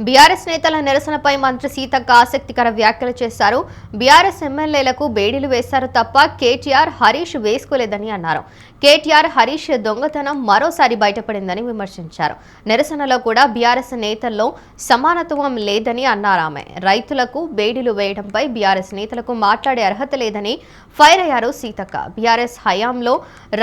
BRS నేతల నిరసనపై మంత్రి సీతక్క ఆసక్తికర వ్యాఖ్యలు చేశారు. బీఆర్ఎస్ ఎమ్మెల్యేలకు బేడీలు వేశారు తప్ప కేటీఆర్ హరీష్ వేసుకోలేదని అన్నారు. కేటీఆర్ హరీష్ దొంగతనం మరోసారి బయటపడిందని విమర్శించారు. నిరసనలో కూడా బీఆర్ఎస్ నేతల్లో సమానత్వం లేదని అన్నారు ఆమె. రైతులకు బేడీలు వేయడంపై బీఆర్ఎస్ నేతలకు మాట్లాడే అర్హత లేదని ఫైర్ అయ్యారు సీతక్క. బీఆర్ఎస్ హయాంలో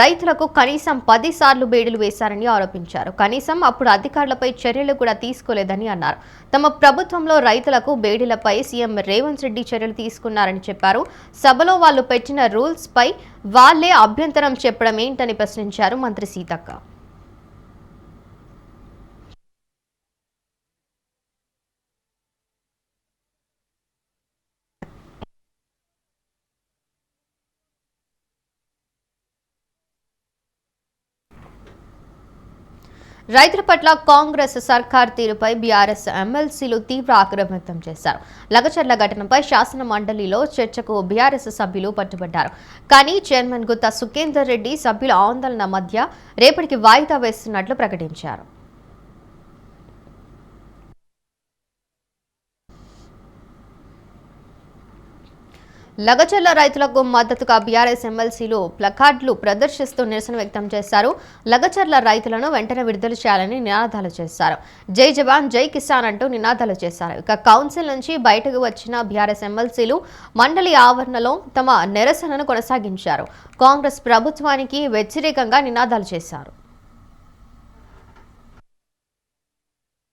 రైతులకు కనీసం పది సార్లు బేడీలు వేశారని ఆరోపించారు. కనీసం అప్పుడు అధికారులపై చర్యలు కూడా తీసుకోలేదని అన్నారు. తమ ప్రభుత్వంలో రైతులకు బేడీలపై సీఎం రేవంత్ రెడ్డి చర్యలు తీసుకున్నారని చెప్పారు. సభలో వాళ్ళు పెట్టిన రూల్స్ పై వాళ్ళే అభ్యంతరం చెప్పడం ఏంటని ప్రశ్నించారు మంత్రి సీతక్క. రైతుల పట్ల కాంగ్రెస్ సర్కార్ తీరుపై బీఆర్ఎస్ ఎమ్మెల్సీలు తీవ్ర ఆగ్రహం వ్యక్తం చేశారు. లగచర్ల ఘటనపై శాసన మండలిలో చర్చకు బీఆర్ఎస్ సభ్యులు పట్టుబడ్డారు. కానీ చైర్మన్ గుత్తా సుఖేందర్ రెడ్డి సభ్యుల ఆందోళన మధ్య రేపటికి వాయిదా వేస్తున్నట్లు ప్రకటించారు. లగచర్ల రైతులకు మద్దతుగా బీఆర్ఎస్ ఎమ్మెల్సీలు ప్లకార్డులు ప్రదర్శిస్తూ నిరసన వ్యక్తం చేశారు. లగచర్ల రైతులను వెంటనే విడుదల చేయాలని నినాదాలు చేశారు. జై జవాన్ జై కిసాన్ అంటూ నినాదాలు చేశారు. ఇక కౌన్సిల్ నుంచి బయటకు వచ్చిన బీఆర్ఎస్ ఎమ్మెల్సీలు మండలి ఆవరణలో తమ నిరసనను కొనసాగించారు. కాంగ్రెస్ ప్రభుత్వానికి వ్యతిరేకంగా నినాదాలు చేశారు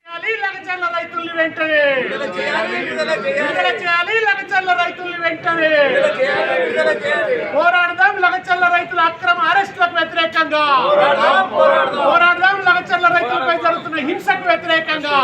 చేయాలి లగచర్ల రైతుల్ని వెంటనే. విడుదల చేయాలి లగచర్ల రైతుల్ని వెంటనే. పోరాడదాం లగచర్ల రైతుల అక్రమ అరెస్టులకు వ్యతిరేకంగా. పోరాడదాం లగచర్ల రైతులపై జరుగుతున్న హింసకు వ్యతిరేకంగా.